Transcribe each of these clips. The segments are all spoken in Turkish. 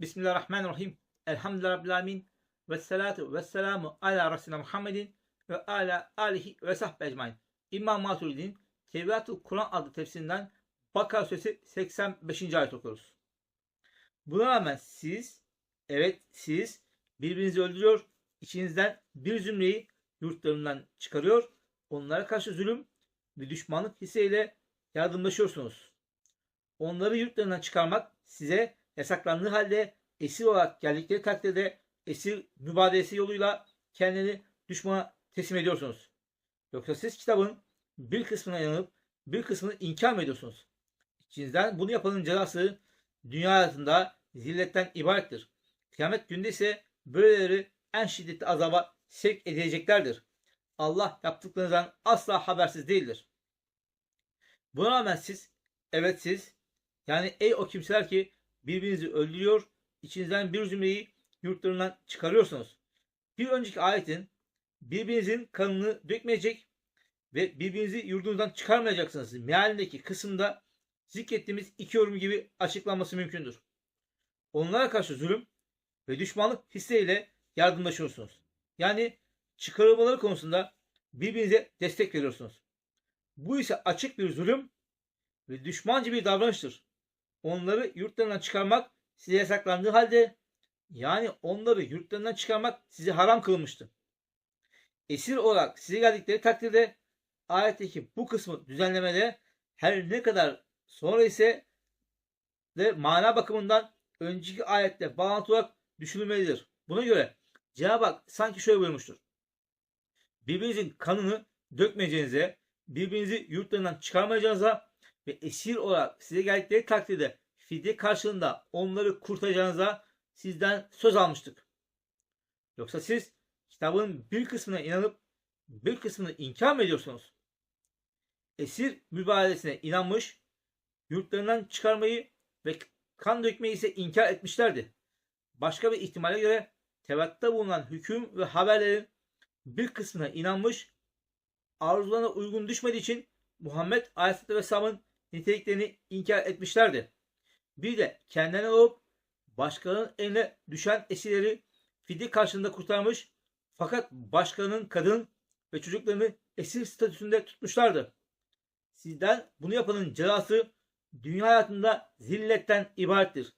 Bismillahirrahmanirrahim. Elhamdülillahi Rabbil Alemin. Ve salatu ve selamu ala Resulina Muhammedin ve ala alihi ve sahbihi ecmain. İmam Maturidi'nin Tevratül Kur'an adlı tefsirinden Bakara suresi 85. ayet okuyoruz. Buna rağmen siz, evet siz birbirinizi öldürüyor, içinizden bir zümreyi yurtlarından çıkarıyor, onlara karşı zulüm ve düşmanlık hisseyle yardımlaşıyorsunuz. Onları yurtlarından çıkarmak size yasaklandığı halde esir olarak geldikleri takdirde esir mübadelesi yoluyla kendini düşmana teslim ediyorsunuz. Yoksa siz kitabın bir kısmına inanıp bir kısmını inkar mı ediyorsunuz? İçinizden bunu yapanın cezası dünya hayatında zilletten ibarettir. Kıyamet günde ise böyleleri en şiddetli azaba sevk edileceklerdir. Allah yaptıklarınızdan asla habersiz değildir. Buna rağmen siz, evet siz, yani ey o kimseler ki birbirinizi öldürüyor, içinizden bir zümreyi yurtlarından çıkarıyorsunuz. Bir önceki ayetin birbirinizin kanını dökmeyecek ve birbirinizi yurdunuzdan çıkarmayacaksınız. Mealindeki kısımda zikrettiğimiz iki yorum gibi açıklanması mümkündür. Onlara karşı zulüm ve düşmanlık hisleriyle yardımlaşıyorsunuz. Yani çıkarılmaları konusunda birbirinize destek veriyorsunuz. Bu ise açık bir zulüm ve düşmanca bir davranıştır. Onları yurtlarından çıkarmak size yasaklandığı halde yani onları yurtlarından çıkarmak size haram kılınmıştı. Esir olarak size geldikleri takdirde ayetteki bu kısmı düzenlemede her ne kadar sonra ise de mana bakımından önceki ayette bağlantı olarak düşünülmelidir. Buna göre Cenab-ı Hak sanki şöyle buyurmuştur. Birbirinizin kanını dökmeyeceğinize, birbirinizi yurtlarından çıkarmayacağınıza ve esir olarak size geldikleri takdirde fidye karşılığında onları kurtaracağınıza sizden söz almıştık. Yoksa siz kitabın bir kısmına inanıp bir kısmını inkar mı ediyorsunuz? Esir mübadelesine inanmış, yurtlarından çıkarmayı ve kan dökmeyi ise inkar etmişlerdi. Başka bir ihtimale göre Tevrat'ta bulunan hüküm ve haberlerin bir kısmına inanmış, arzularına uygun düşmediği için Muhammed Aleyhisselatü Vesselam'ın niteliklerini inkar etmişlerdi. Bir de kendilerine olup başkalarının eline düşen esirleri fidye karşılığında kurtarmış fakat başkalarının kadın ve çocuklarını esir statüsünde tutmuşlardı. Sizden bunu yapanın cezası dünya hayatında zilletten ibarettir.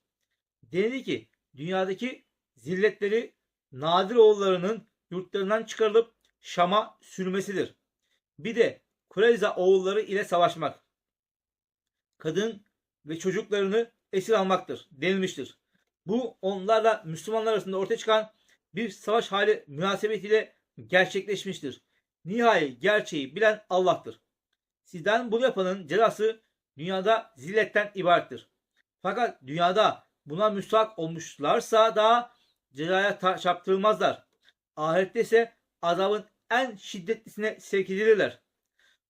Denildi ki dünyadaki zilletleri Nadir oğullarının yurtlarından çıkarılıp Şam'a sürmesidir. Bir de Kureyza oğulları ile savaşmak. Kadın ve çocuklarını esir almaktır denilmiştir. Bu onlarla Müslümanlar arasında ortaya çıkan bir savaş hali münasebetiyle gerçekleşmiştir. Nihai gerçeği bilen Allah'tır. Sizden bunu yapanın cezası dünyada zilletten ibarettir. Fakat dünyada buna müstahak olmuşlarsa da cezaya çarptırılmazlar. Ahirette ise azabın en şiddetlisine sevk edilirler.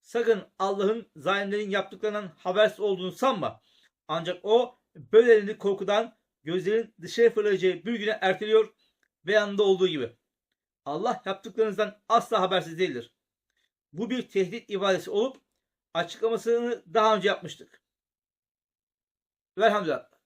Sakın Allah'ın zalimlerin yaptıklarından habersiz olduğunu sanma. Ancak o böylelerini korkudan gözlerin dışarı fırlayacağı bir güne erteliyor ve yanında olduğu gibi. Allah yaptıklarınızdan asla habersiz değildir. Bu bir tehdit ibadesi olup açıklamasını daha önce yapmıştık. Velhamdülillah.